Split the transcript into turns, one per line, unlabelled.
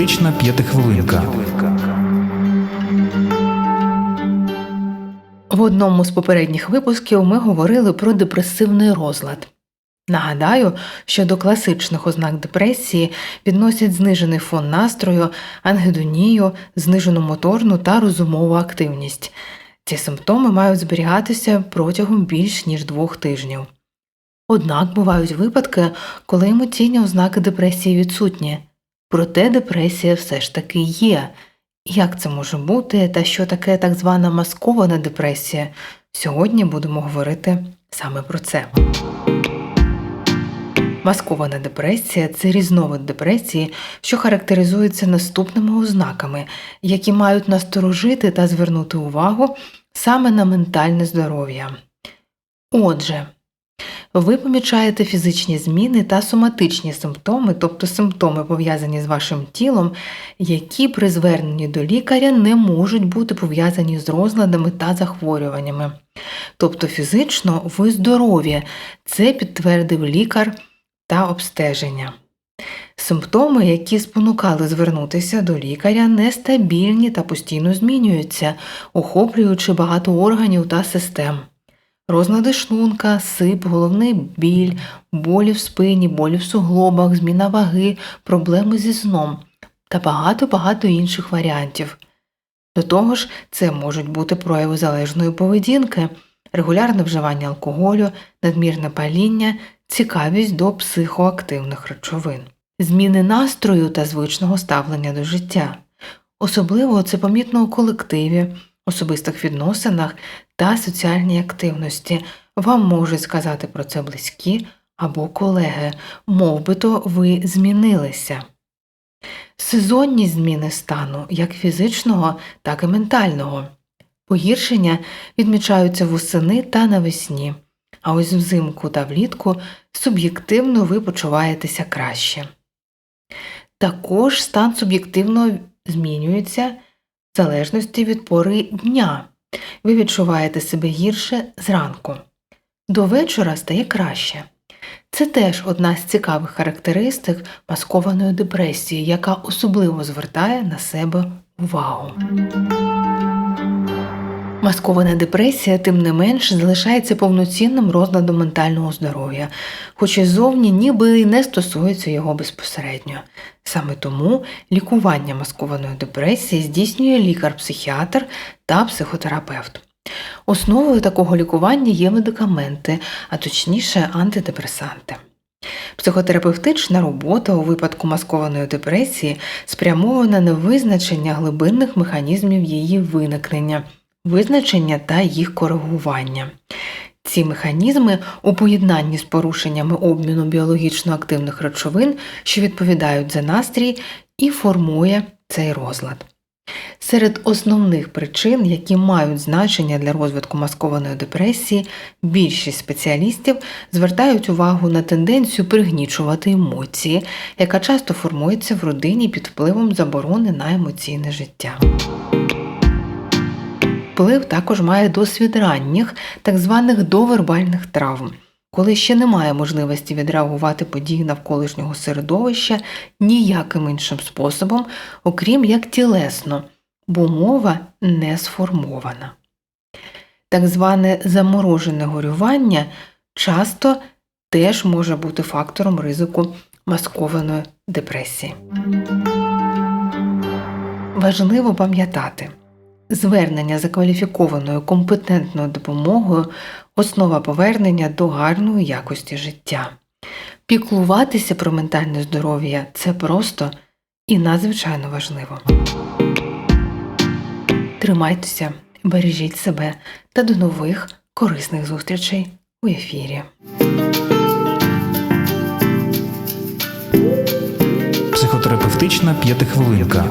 Психотерапевтична п'ятихвилинка.
В одному з попередніх випусків ми говорили про депресивний розлад. Нагадаю, що до класичних ознак депресії відносять знижений фон настрою, ангедонію, знижену моторну та розумову активність. Ці симптоми мають зберігатися протягом більш ніж двох тижнів. Однак бувають випадки, коли емоційні ознаки депресії відсутні, проте депресія все ж таки є. Як це може бути та що таке так звана маскована депресія? Сьогодні будемо говорити саме про це. Маскована депресія це різновид депресії, що характеризується наступними ознаками, які мають насторожити та звернути увагу саме на ментальне здоров'я. Отже, ви помічаєте фізичні зміни та соматичні симптоми, тобто симптоми пов'язані з вашим тілом, які при зверненні до лікаря не можуть бути пов'язані з розладами та захворюваннями. Тобто фізично ви здорові, це підтвердив лікар та обстеження. Симптоми, які спонукали звернутися до лікаря, нестабільні та постійно змінюються, охоплюючи багато органів та систем. Розлади шлунка, сип, головний біль, болі в спині, болі в суглобах, зміна ваги, проблеми зі сном та багато-багато інших варіантів. До того ж, це можуть бути прояви залежної поведінки, регулярне вживання алкоголю, надмірне паління, цікавість до психоактивних речовин, зміни настрою та звичного ставлення до життя. Особливо це помітно у колективі, особистих відносинах та соціальній активності. Вам можуть сказати про це близькі або колеги, мов то ви змінилися. Сезонні зміни стану як фізичного, так і ментального. Погіршення відмічаються восени та навесні, а ось взимку та влітку суб'єктивно ви почуваєтеся краще. Також стан суб'єктивно змінюється в залежності від пори дня. Ви відчуваєте себе гірше зранку. До вечора стає краще. Це теж одна з цікавих характеристик маскованої депресії, яка особливо звертає на себе увагу. Маскована депресія, тим не менш, залишається повноцінним розладом ментального здоров'я, хоч і зовні ніби й не стосується його безпосередньо. Саме тому лікування маскованої депресії здійснює лікар-психіатр та психотерапевт. Основою такого лікування є медикаменти, а точніше антидепресанти. Психотерапевтична робота у випадку маскованої депресії спрямована на визначення глибинних механізмів її виникнення, визначення та їх коригування. Ці механізми у поєднанні з порушеннями обміну біологічно активних речовин, що відповідають за настрій, і формує цей розлад. Серед основних причин, які мають значення для розвитку маскованої депресії, більшість спеціалістів звертають увагу на тенденцію пригнічувати емоції, яка часто формується в родині під впливом заборони на емоційне життя. Вплив також має досвід ранніх, так званих довербальних травм, коли ще немає можливості відреагувати події навколишнього середовища ніяким іншим способом, окрім як тілесно, бо мова не сформована. Так зване заморожене горювання часто теж може бути фактором ризику маскованої депресії. Важливо пам'ятати, звернення за кваліфікованою компетентною допомогою основа повернення до гарної якості життя. Піклуватися про ментальне здоров'я це просто і надзвичайно важливо. Тримайтеся, бережіть себе та до нових корисних зустрічей у ефірі.
Психотерапевтична п'ятихвилинка.